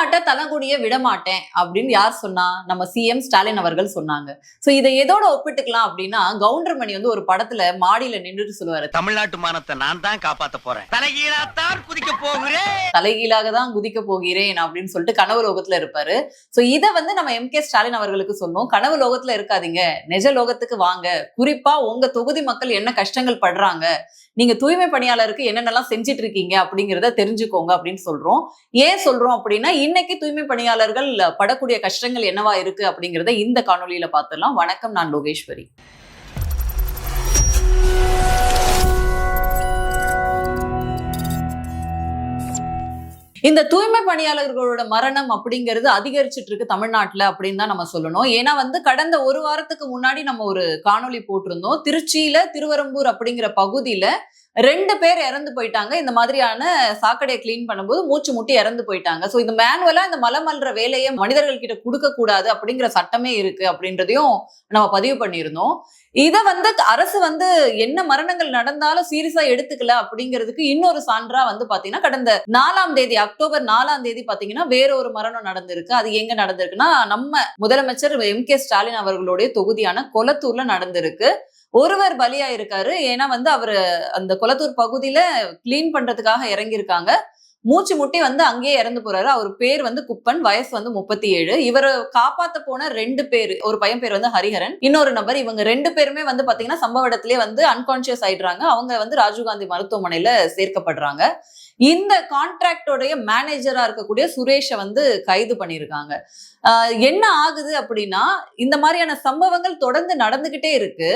தமிழ்நாட்டை தலகுடிய விடமாட்டேன் அப்படின்னு யார் சொன்னா? நம்ம சிஎம் ஸ்டாலின் அவர்கள் சொன்னாங்க. சோ இதை எதோட ஒப்பிட்டுக்கலாம் அப்படின்னா கவுண்டர்மணி வந்து ஒரு படத்துல மாடியில நின்றுட்டு சொல்லுவாரு. தமிழ்நாட்டு மானத்தை நான் தான் காப்பாத்த போறேன். தலைகீழாத்தான் குதிக்க போகிறேன். தலைகீழாக தான் குதிக்க போகிறேன் அப்படின்னு சொல்லிட்டு கனவு லோகத்துல இருப்பாரு. சோ இதை வந்து நம்ம எம் கே ஸ்டாலின் அவர்களுக்கு சொன்னோம். கனவு லோகத்துல இருக்காதீங்க. நிஜ லோகத்துக்கு வாங்க. குறிப்பா உங்க தொகுதி மக்கள் என்ன கஷ்டங்கள் படுறாங்க? நீங்க தூய்மை பணியாளருக்கு என்னென்னலாம் செஞ்சிட்டு இருக்கீங்க அப்படிங்கிறத தெரிஞ்சுக்கோங்க அப்படின்னு சொல்றோம். ஏன் சொல்றோம் அப்படின்னா இன்னைக்கு தூய்மை பணியாளர்கள் படக்கூடிய கஷ்டங்கள் என்னவா இருக்கு அப்படிங்கிறத இந்த காணொலியில பார்த்துடலாம். வணக்கம் நான் லோகேஸ்வரி. இந்த தூய்மை பணியாளர்களோட மரணம் அப்படிங்கிறது அதிகரிச்சிட்டு இருக்கு தமிழ்நாட்டுல அப்படின்னு தான் நம்ம சொல்லணும். ஏன்னா வந்து கடந்த ஒரு வாரத்துக்கு முன்னாடி நம்ம ஒரு காணொளி போட்டிருந்தோம். திருச்சியில திருவரம்பூர் அப்படிங்கிற பகுதியில ரெண்டு பேர் இறந்து போயிட்டாங்க. இந்த மாதிரியான சாக்கடையை கிளீன் பண்ணும்போது மூச்சு முட்டி இறந்து போயிட்டாங்க. ஸோ இந்த மேனுவலா இந்த மலம் அல்ற வேலையை மனிதர்கள் கிட்ட கொடுக்க கூடாது அப்படிங்கிற சட்டமே இருக்கு அப்படின்றதையும் நம்ம பதிவு பண்ணியிருந்தோம். இதை வந்து அரசு வந்து என்ன மரணங்கள் நடந்தாலும் சீரியஸா எடுத்துக்கல அப்படிங்கிறதுக்கு இன்னொரு சான்றா வந்து பாத்தீங்கன்னா கடந்த நாலாம் தேதி அக்டோபர் நாலாம் தேதி பாத்தீங்கன்னா வேற ஒரு மரணம் நடந்திருக்கு. அது எங்க நடந்திருக்குன்னா நம்ம முதலமைச்சர் எம் கே ஸ்டாலின் அவர்களுடைய தொகுதியான கொலத்தூர்ல நடந்திருக்கு. ஒருவர் பலியா இருக்காரு. ஏன்னா வந்து அவரு அந்த கொளத்தூர் பகுதியில கிளீன் பண்றதுக்காக இறங்கியிருக்காங்க. மூச்சு முட்டி வந்து அங்கேயே இறந்து போறாரு. அவர் பேர் வந்து குப்பன் வயசு வந்து முப்பத்தி ஏழு இவர் காப்பாத்த போன ரெண்டு பேர் ஒரு பையன் பேர் வந்து ஹரிஹரன் இன்னொரு நபர் இவங்க ரெண்டு பேருமே வந்து பாத்தீங்கன்னா சம்பவ இடத்திலே வந்து அன்கான்சியஸ் ஆயிடுறாங்க. அவங்க வந்து ராஜீவ்காந்தி மருத்துவமனையில சேர்க்கப்படுறாங்க. இந்த கான்ட்ராக்டோடைய மேனேஜரா இருக்கக்கூடிய சுரேஷை வந்து கைது பண்ணியிருக்காங்க. என்ன ஆகுது அப்படின்னா இந்த மாதிரியான சம்பவங்கள் தொடர்ந்து நடந்துகிட்டே இருக்கு.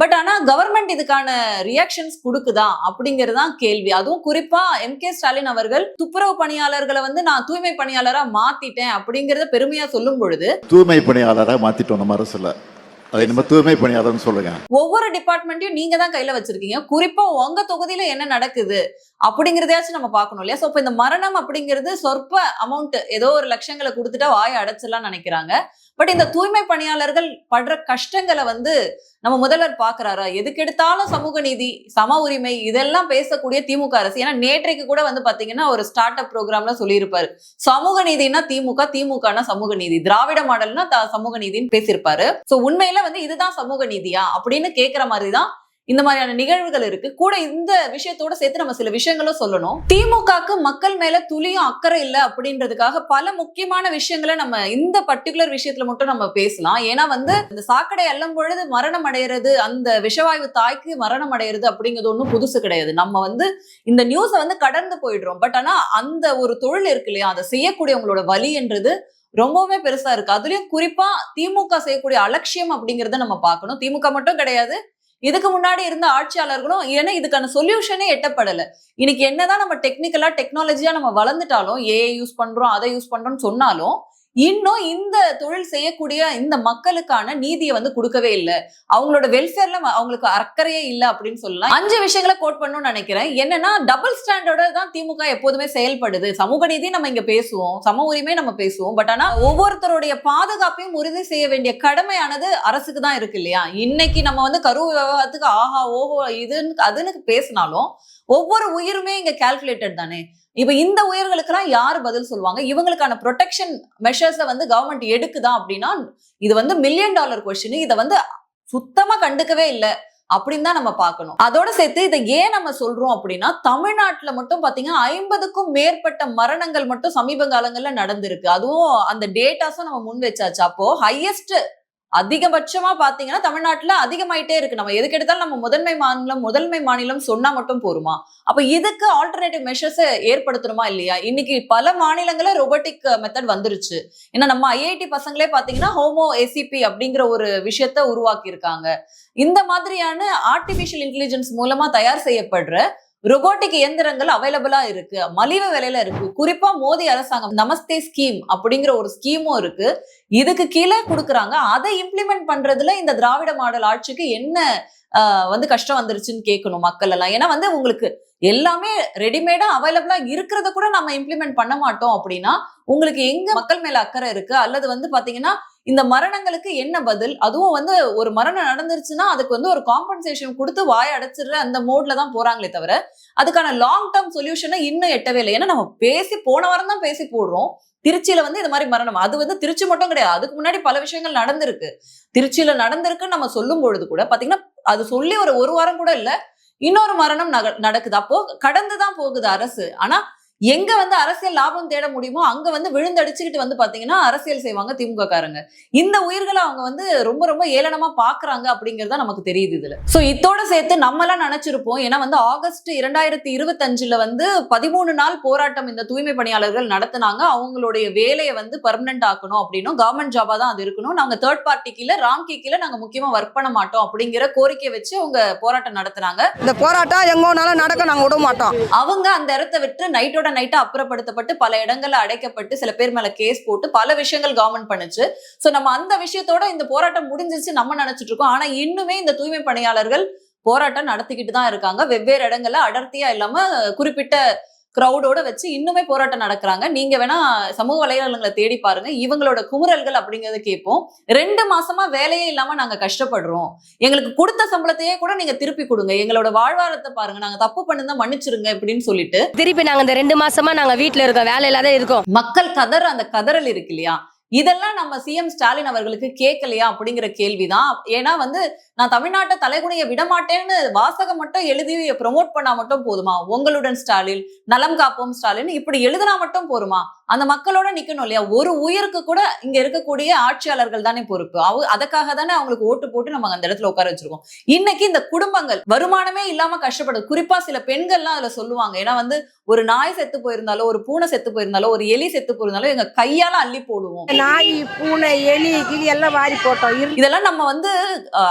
பட் ஆனா கவர்மெண்ட் இதுக்கான ரியாக்ஷன்ஸ் கொடுக்குதா? அப்படிங்கிறது தான் கேள்வி. அதுவும் குறிப்பா எம் கே ஸ்டாலின் அவர்கள் துப்புரவு பணியாளர்களை வந்து நான் தூய்மை பணியாளரா மாத்திட்டேன் அப்படிங்கறத பெருமையா சொல்லும் பொழுது தூய்மை பணியாளராக மாத்திட்டோம் நம்ம அரசுல. ஒவ்வொரு டிபார்ட்மெண்ட்டையும் நீங்க தான் கையில வச்சிருக்கீங்க. குறிப்பா உங்க தொகுதியில என்ன நடக்குது அப்படிங்கறதையாச்சும் நம்ம பார்க்கணும் இல்லையா? சோ இப்ப இந்த மரணம் அப்படிங்கிறது சொற்ப அமௌண்ட் ஏதோ ஒரு லட்சங்களை கொடுத்துட்டா வாயை அடைச்சிடலாம் நினைக்கிறாங்க. பட் இந்த தூய்மை பணியாளர்கள் படுற கஷ்டங்களை வந்து நம்ம முதல்வர் பாக்குறாரா? எதுக்கு எடுத்தாலும் சமூக நீதி சம உரிமை இதெல்லாம் பேசக்கூடிய திமுக அரசு. ஏன்னா நேற்றைக்கு கூட வந்து பாத்தீங்கன்னா ஒரு ஸ்டார்ட் அப் ப்ரோக்ராம்ல சொல்லியிருப்பாரு. சமூக நீதினா திமுக திமுகனா சமூக நீதி. திராவிட மாடல்னா சமூக நீதின்னு பேசியிருப்பாரு. சோ உண்மையில வந்து இதுதான் சமூக நீதியா? அப்படின்னு கேக்குற மாதிரிதான் இந்த மாதிரியான நிகழ்வுகள் இருக்கு. கூட இந்த விஷயத்தோட சேர்த்து நம்ம சில விஷயங்களும் சொல்லணும். திமுகக்கு மக்கள் மேல துளியும் அக்கறை இல்லை அப்படின்றதுக்காக பல முக்கியமான விஷயங்களை நம்ம இந்த பர்டிகுலர் விஷயத்துல மட்டும் நம்ம பேசலாம். ஏன்னா வந்து இந்த சாக்கடை அல்லும் பொழுது மரணம் அடையிறது அந்த விஷவாயு தாய்க்கு மரணம் அடையிறது அப்படிங்கிறது ஒன்றும் புதுசு கிடையாது. நம்ம வந்து இந்த நியூஸை வந்து கடந்து போயிடுறோம். பட் ஆனா அந்த ஒரு தொழில் இருக்கு இல்லையா? அதை செய்யக்கூடியவங்களோட வலின்றது ரொம்பவுமே பெருசா இருக்கு. அதுலயும் குறிப்பா திமுக செய்யக்கூடிய அலட்சியம் அப்படிங்கறத நம்ம பார்க்கணும். திமுக மட்டும் கிடையாது. இதுக்கு முன்னாடி இருந்த ஆட்சியாளர்களும் ஏன்னா இதுக்கான சொல்யூஷனே எட்டப்படல. இன்னைக்கு என்னதான் நம்ம டெக்னிக்கலா டெக்னாலஜியா நம்ம வளர்ந்துட்டாலும் ஏஐ யூஸ் பண்றோம் அதை யூஸ் பண்றோம்னு சொன்னாலும் இன்னும் இந்த தொழில் செய்யக்கூடிய இந்த மக்களுக்கான நீதியை வந்து கொடுக்கவே இல்லை. அவங்களோட வெல்ஃபேர்ல அவங்களுக்கு அக்கறையே இல்லை அப்படின்னு சொல்லலாம். அஞ்சு விஷயங்களை கோட் பண்ணணும்னு நினைக்கிறேன். என்னன்னா டபுள் ஸ்டாண்டர்டோட தான் திமுக எப்போதுமே செயல்படுது. சமூக நீதி நம்ம இங்க பேசுவோம். சம உரிமை நம்ம பேசுவோம். பட் ஆனா ஒவ்வொருத்தருடைய பாதுகாப்பையும் உறுதி செய்ய வேண்டிய கடமையானது அரசுக்கு தான் இருக்கு இல்லையா? இன்னைக்கு நம்ம வந்து கரு விவகாரத்துக்கு ஆஹா ஓஹோ இதுன்னு அதுன்னு பேசினாலும் ஒவ்வொரு உயிருமே இங்க கால்குலேட்டட் தானே? இப்ப இந்த உயிர்களுக்கெல்லாம் யார் பதில் சொல்லுவாங்க? இவங்களுக்கான ப்ரொடெக்ஷன் மெஷர்ஸை வந்து கவர்மெண்ட் எடுக்குதா அப்படின்னா இது வந்து மில்லியன் டாலர் கொஸ்டின் இதை வந்து சுத்தமா கண்டுக்கவே இல்லை அப்படின்னு தான் நம்ம பார்க்கணும். அதோட சேர்த்து இதை ஏன் நம்ம சொல்றோம் அப்படின்னா தமிழ்நாட்டுல மட்டும் பாத்தீங்கன்னா ஐம்பதுக்கும் மேற்பட்ட மரணங்கள் மட்டும் சமீப காலங்கள்ல நடந்திருக்கு. அதுவும் அந்த டேட்டாஸும் நம்ம முன் வச்சாச்சு. அப்போ ஹையஸ்ட் அதிகபட்சமா பாத்தீங்கன்னா தமிழ்நாட்டுல அதிகமாயிட்டே இருக்கு. நம்ம எதுக்கு எடுத்தாலும் நம்ம முதன்மை மாநிலம் முதன்மை மாநிலம் சொன்னா மட்டும் போருமா? அப்ப இதுக்கு ஆல்டர்னேட்டிவ் மெஷர்ஸ் ஏற்படுத்தணுமா இல்லையா? இன்னைக்கு பல மாநிலங்கள ரொபோட்டிக் மெத்தட் வந்துருச்சு. ஏன்னா நம்ம ஐஐடி பசங்களே பாத்தீங்கன்னா ஹோமோ ஏசிபி அப்படிங்கிற ஒரு விஷயத்த உருவாக்கி இருக்காங்க இந்த மாதிரியான ஆர்டிபிஷியல் இன்டெலிஜென்ஸ் மூலமா தயார் செய்யப்படுற ரொபோட்டிக் இயந்திரங்கள் அவைலபிளா இருக்கு. மலிவு விலையில இருக்கு. குறிப்பா மோடி அரசாங்கம் நமஸ்தே ஸ்கீம் அப்படிங்கிற ஒரு ஸ்கீமும் இருக்கு. இதுக்கு கீழே கொடுக்குறாங்க. அதை இம்ப்ளிமெண்ட் பண்றதுல இந்த திராவிட மாடல் ஆட்சிக்கு என்ன ஆஹ், வந்து கஷ்டம் வந்துருச்சுன்னு கேட்கணும் மக்கள் எல்லாம். ஏன்னா வந்து உங்களுக்கு எல்லாமே ரெடிமேடா அவைலபிளா இருக்கிறத கூட நம்ம இம்ப்ளிமெண்ட் பண்ண மாட்டோம் அப்படின்னா உங்களுக்கு எங்க மக்கள் மேல அக்கறை இருக்கு? அல்லது வந்து பாத்தீங்கன்னா இந்த மரணங்களுக்கு என்ன பதில்? அதுவும் வந்து ஒரு மரணம் நடந்துருச்சுன்னா அதுக்கு வந்து ஒரு காம்பன்சேஷன் கொடுத்து வாய அடைச்சிடுற அந்த மோட்ல தான் போறாங்களே தவிர அதுக்கான லாங் டேர்ம் சொல்யூஷனை இன்னும் எட்டவே இல்லை. ஏன்னா நம்ம பேசி போன வாரம் தான் பேசி போடுறோம். திருச்சியில வந்து இந்த மாதிரி மரணம். அது வந்து திருச்சி மட்டும் கிடையாது. அதுக்கு முன்னாடி பல விஷயங்கள் நடந்திருக்கு. திருச்சியில நடந்திருக்குன்னு நம்ம சொல்லும் பொழுது கூட பாத்தீங்கன்னா அது சொல்லி ஒரு ஒரு வாரம் கூட இல்லை. இன்னொரு மரணம் நக- நடக்குது. அப்போ கடந்துதான் போகுது அரசு. ஆனா எங்க வந்து அரசியல் லாபம் தேட முடியுமோ அங்க வந்து விழுந்தடிச்சுக்கிட்டு வந்து பாத்தீங்கன்னா அரசியல் செய்வாங்க திமுக காரங்க இந்த உயிர்களை அவங்க வந்து ரொம்ப ரொம்ப ஏளனமா பாக்குறாங்க அப்படிங்கறத நமக்கு தெரியுது இதுல. சோ இதோட சேர்த்து நம்ம எல்லாம் நினைச்சிருப்போம். ஏன்னா வந்து ஆகஸ்ட் இரண்டாயிரத்தி இருபத்தஞ்சுல வந்து பதிமூணு நாள் போராட்டம் இந்த தூய்மை பணியாளர்கள் நடத்துனாங்க. அவங்களுடைய வேலையை வந்து பர்மனன்ட் ஆக்கணும் அப்படின்னும் கவர்மெண்ட் ஜாபா தான் அது இருக்கணும். நாங்க தேர்ட் பார்ட்டி கீழே ராம்கி கீழே நாங்க முக்கியமா ஒர்க் பண்ண மாட்டோம் அப்படிங்கிற கோரிக்கை வச்சு அவங்க போராட்டம் நடத்துனாங்க. இந்த போராட்டம் எங்கோனாலும் நடக்க நாங்க விட மாட்டோம் அவங்க அந்த இடத்த விட்டு நைட்டோட நைட்டா அப்புறப்படுத்தப்பட்டு பல இடங்கள்ல அடைக்கப்பட்டு சில பேர் மேல கேஸ் போட்டு பல விஷயங்கள் கவர்மெண்ட் பண்ணுச்சு. சோ நம்ம அந்த விஷயத்தோட இந்த போராட்டம் முடிஞ்சிருச்சு நம்ம நினைச்சிட்டு இருக்கோம். ஆனா இன்னுமே இந்த தூய்மை பணியாளர்கள் போராட்டம் நடத்திக்கிட்டு தான் இருக்காங்க. வெவ்வேறு இடங்கள்ல அடர்த்தியா இல்லாம குறிப்பிட்ட கிரௌடோட வச்சு இன்னுமே போராட்டம் நடக்கிறாங்க. நீங்க வேணா சமூக வலைதளங்களை தேடி பாருங்க. இவங்களோட குமுறல்கள் அப்படிங்கறத கேட்போம் ரெண்டு மாசமா வேலையே இல்லாம நாங்க கஷ்டப்படுறோம். எங்களுக்கு கொடுத்த சம்பளத்தையே கூட நீங்க திருப்பி கொடுங்க. எங்களோட வாழ்வாரத்தை பாருங்க. நாங்க தப்பு பண்ணுதான் மன்னிச்சிருங்க இப்படின்னு சொல்லிட்டு திருப்பி நாங்க இந்த ரெண்டு மாசமா நாங்க வீட்ல இருக்கோம். வேலை இல்லாத இருக்கோம். மக்கள் கதற அந்த கதறல் இருக்கு இல்லையா? இதெல்லாம் நம்ம சிஎம் ஸ்டாலின் அவர்களுக்கு கேட்கலையா அப்படிங்கிற கேள்விதான். ஏன்னா வந்து நான் தமிழ்நாட்டை தலைகுனிய விடமாட்டேன்னு வாசகம் மட்டும் எழுதி ப்ரொமோட் பண்ணா மட்டும் போதுமா? உங்களுடன் ஸ்டாலின் நலம் காப்போம் ஸ்டாலின் இப்படி எழுதினா மட்டும் போருமா அந்த மக்களோட நிக்கணும் இல்லையா? ஒரு உயிருக்கு கூட இங்க இருக்கக்கூடிய ஆட்சியாளர்கள் தானே பொறுப்பு. அவ அதுக்காக தானே அவங்களுக்கு ஓட்டு போட்டு நம்ம அந்த இடத்துல உட்கார வச்சிருக்கோம். இன்னைக்கு இந்த குடும்பங்கள் வருமானமே இல்லாம கஷ்டப்படுது. குறிப்பா சில பெண்கள்லாம் அதுல சொல்லுவாங்க. ஏன்னா வந்து ஒரு நாய் செத்து போயிருந்தாலோ ஒரு பூனை செத்து போயிருந்தாலோ ஒரு எலி செத்து போயிருந்தாலோ எங்க கையால அள்ளி போடுவோம். நாய் பூனை எலி கிளி எல்லாம் வாரி போட்டோம். இதெல்லாம் நம்ம வந்து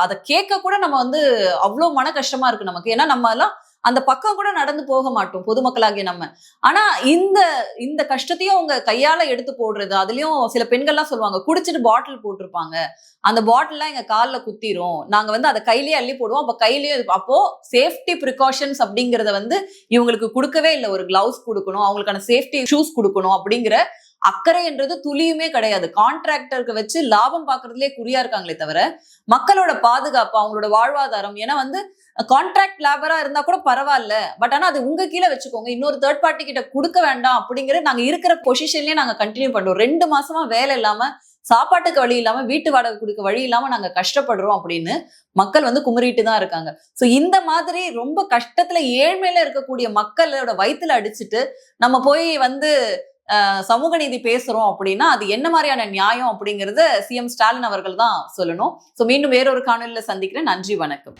அதை கேட்க கூட நம்ம வந்து அவ்வளவு மன கஷ்டமா இருக்கு நமக்கு. ஏன்னா நம்ம எல்லாம் அந்த பக்கம் கூட நடந்து போக மாட்டோம் பொதுமக்களாகிய நம்ம. ஆனா இந்த இந்த கஷ்டத்தையும் அவங்க கையால எடுத்து போடுறது அதுலயும் சில பெண்கள்லாம் சொல்லுவாங்க குடிச்சிட்டு பாட்டில் போட்டிருப்பாங்க. அந்த பாட்டில்லாம் எங்க கால்ல குத்திரும். நாங்க வந்து அதை கையிலேயே அள்ளி போடுவோம். அப்ப கையிலேயே அப்போ சேஃப்டி ப்ரிகாஷன்ஸ் அப்படிங்கறத வந்து இவங்களுக்கு கொடுக்கவே இல்லை. ஒரு கிளவுஸ் கொடுக்கணும் அவங்களுக்கான சேஃப்டி ஷூஸ் கொடுக்கணும் அப்படிங்கிற அக்கறைன்றது துளியுமே கிடையாது. கான்ட்ராக்டருக்கு வச்சு லாபம் பார்க்கறதுலயே குறியா இருக்காங்களே தவிர மக்களோட பாதுகாப்பு அவங்களோட வாழ்வாதாரம். ஏன்னா வந்து கான்ட்ராக்ட் லேபரா இருந்தா கூட பரவாயில்ல. பட் ஆனா அது உங்க கீழே வச்சுக்கோங்க. இன்னொரு தேர்ட் பார்ட்டி கிட்ட கொடுக்க வேண்டாம் அப்படிங்கிற நாங்க இருக்கிற பொசிஷன்லயே நாங்க கண்டினியூ பண்றோம். ரெண்டு மாசமா வேலை இல்லாம சாப்பாட்டுக்கு வழி இல்லாம வீட்டு வாடகை கொடுக்க வழி இல்லாம நாங்க கஷ்டப்படுறோம் அப்படின்னு மக்கள் வந்து குமரிட்டு தான் இருக்காங்க. சோ இந்த மாதிரி ரொம்ப கஷ்டத்துல ஏழ்மையில இருக்கக்கூடிய மக்களோட வயிற்றுல அடிச்சுட்டு நம்ம போய் வந்து சமூக நீதி பேசுறோம் அப்படின்னா அது என்ன மாதிரியான நியாயம் அப்படிங்கறத சிஎம் ஸ்டாலின் அவர்கள் தான் சொல்லணும். சோ மீண்டும் வேறொரு காணொலியில சந்திக்கிறேன். நன்றி வணக்கம்.